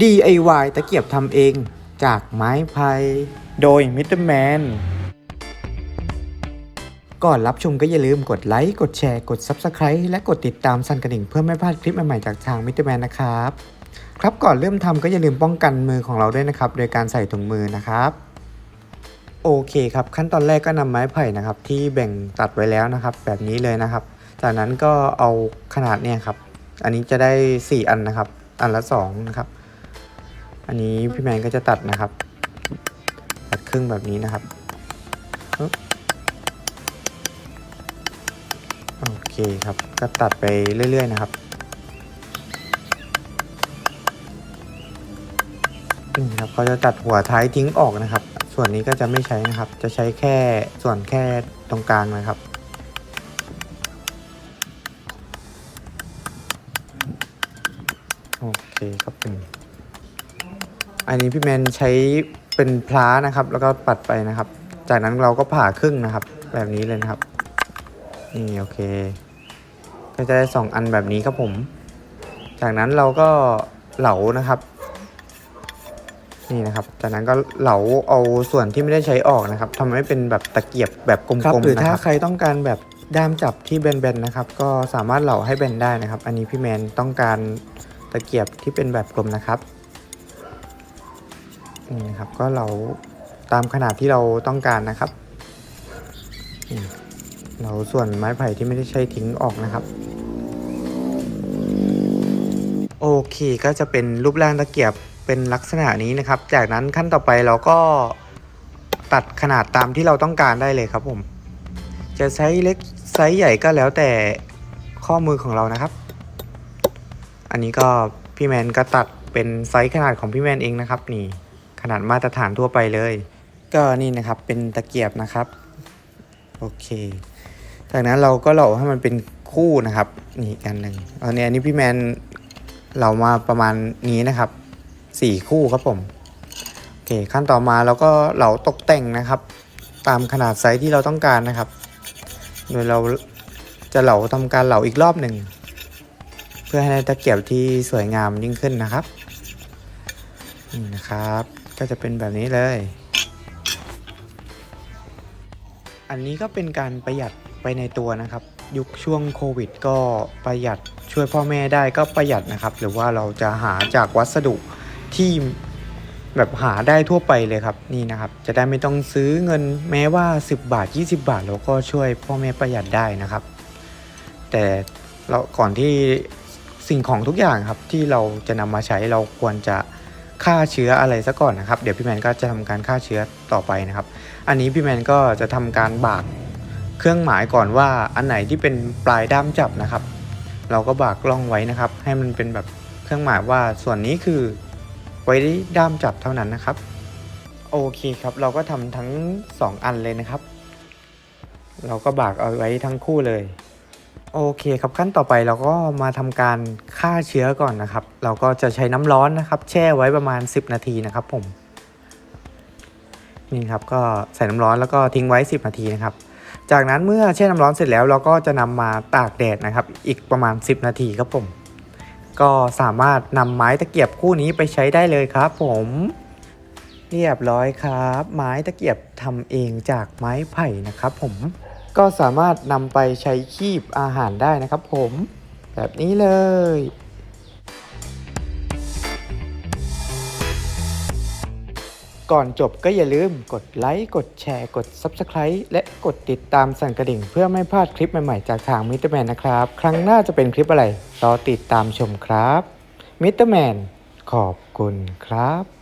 DIY ตะเกียบทำเองจากไม้ไผ่โดยมิ r m แมนก่อนรับชมก็อย่าลืมกดไลค์ กดแชร์ กด Subscribe และกดติดตามสั่นกระดิ่งเพื่อไม่พลาดคลิปใหม่ๆจากทางมิ r m แมนนะครับ ครับก่อนเริ่มทำก็อย่าลืมป้องกันมือของเราด้วยนะครับ โดยการใส่ถุงมือนะครับ โอเคครับ ขั้นตอนแรกก็นำไม้ไผ่นะครับ ที่แบ่งตัดไว้แล้วนะครับ แบบนี้เลยนะครับ จากนั้นก็เอาขนาดเนี่ยครับ อันนี้จะได้ 4 อันนะครับ อันละ2นะครับ อันนี้พี่แมนก็จะตัดนะครับ ตัดครึ่งแบบนี้นะครับโอเคครับ ก็ตัดไปเรื่อย ๆ นะครับนี่ครับเขาจะตัดหัวท้ายทิ้งออกนะครับ ส่วนนี้ก็จะไม่ใช้นะครับ จะใช้แค่ส่วนแค่ตรงกลางนะครับโอเคครับผม อันนี้พี่แมนใช้เป็นพล้านะครับ แล้วก็ปัดไปนะครับ จากนั้นเราก็ผ่าครึ่งนะครับ แบบนี้เลยนะครับ นี่โอเค ก็จะได้สองอันแบบนี้ครับผม จากนั้นเราก็เหลานะครับ นี่นะครับ จากนั้นก็เหลาเอาส่วนที่ไม่ได้ใช้ออกนะครับทำให้เป็นแบบตะเกียบแบบกลมๆนะครับหรือถ้าใครต้องการแบบด้ามจับที่แบนๆนะครับ ก็สามารถเหลาให้แบนได้นะครับ อันนี้พี่แมนต้องการตะเกียบที่เป็นแบบกลมนะครับ นี่นะครับก็เหลาตามขนาดที่เราต้องการนะครับ เราส่วนไม้ไผ่ที่ไม่ได้ใช้ทิ้งออกนะครับ โอเคก็จะเป็นรูปร่างตะเกียบเป็นลักษณะนี้นะครับ จากนั้นขั้นต่อไปเราก็ตัดขนาดตามที่เราต้องการได้เลยครับผม จะไซส์เล็กไซส์ใหญ่ก็แล้วแต่ข้อมือของเรานะครับ อันนี้ก็พี่แมนก็ตัดเป็นไซส์ขนาดของพี่แมนเองนะครับนี่ ขนาดมาตรฐานทั่วไปเลย ก็นี่นะครับเป็นตะเกียบนะครับ โอเค จากนั้นเราก็เหล่าให้มันเป็นคู่นะครับ นี่อันหนึ่งอันนี้อันนี้พี่แมนเหลามาประมาณนี้นะครับสี่คู่ครับผมโอเคขั้นต่อมาเราก็เหลาตกแต่งนะครับ ตามขนาดไซส์ที่เราต้องการนะครับ โดยเราจะเหลาทำการเหลาอีกรอบหนึ่งเพื่อให้ได้ตะเกียบที่สวยงามยิ่งขึ้นนะครับนี่นะครับ ก็จะเป็นแบบนี้เลย อันนี้ก็เป็นการประหยัดไปในตัวนะครับ ยุคช่วงโควิด ก็ประหยัดช่วยพ่อแม่ได้ก็ประหยัดนะครับ หรือว่าเราจะหาจากวัสดุที่แบบหาได้ทั่วไปเลยครับนี่นะครับ จะได้ไม่ต้องซื้อเงินแม้ว่า 10 บาท 20 บาทเราก็ช่วยพ่อแม่ประหยัดได้นะครับ แต่เราก่อนที่สิ่งของทุกอย่างครับที่เราจะนำมาใช้เราควรจะ ฆ่าเชื้ออะไรซะก่อนนะครับ เดี๋ยวพี่แมนก็จะทำการฆ่าเชื้อต่อไปนะครับ อันนี้พี่แมนก็จะทำการบากเครื่องหมายก่อนว่าอันไหนที่เป็นปลายด้ามจับนะครับ เราก็บากล่องไว้นะครับ ให้มันเป็นแบบเครื่องหมายว่าส่วนนี้คือไว้ด้ามจับเท่านั้นนะครับ โอเคครับ เราก็ทำทั้ง 2 อันเลยนะครับ เราก็บากเอาไว้ทั้งคู่เลย โอเคครับขั้นต่อไปเราก็มาทำการฆ่าเชื้อก่อนนะครับ เราก็จะใช้น้ำร้อนนะครับ แช่ไว้ประมาณ 10 นาทีนะครับผมนี่ครับก็ใส่น้ำร้อนแล้วก็ทิ้งไว้ 10 นาทีนะครับ จากนั้นเมื่อแช่น้ำร้อนเสร็จแล้ว เราก็จะนำมาตากแดดนะครับ อีกประมาณ 10 นาทีครับผม ก็สามารถนำไม้ตะเกียบคู่นี้ไปใช้ได้เลยครับ ผมเรียบร้อยครับ ไม้ตะเกียบทำเองจากไม้ไผ่นะครับ ผม ก็สามารถนำไปใช้คีบอาหารได้นะครับผม แบบนี้เลยก่อนจบก็อย่าลืมกดไลค์ กดแชร์ กด Subscribe และกดติดตามสั่นกระดิ่ง เพื่อไม่พลาดคลิปใหม่ ๆ จากทางมิ r m แมนนะครับ ครั้งหน้าจะเป็นคลิปอะไร รอติดตามชมครับมิ r m แมนขอบคุณครับ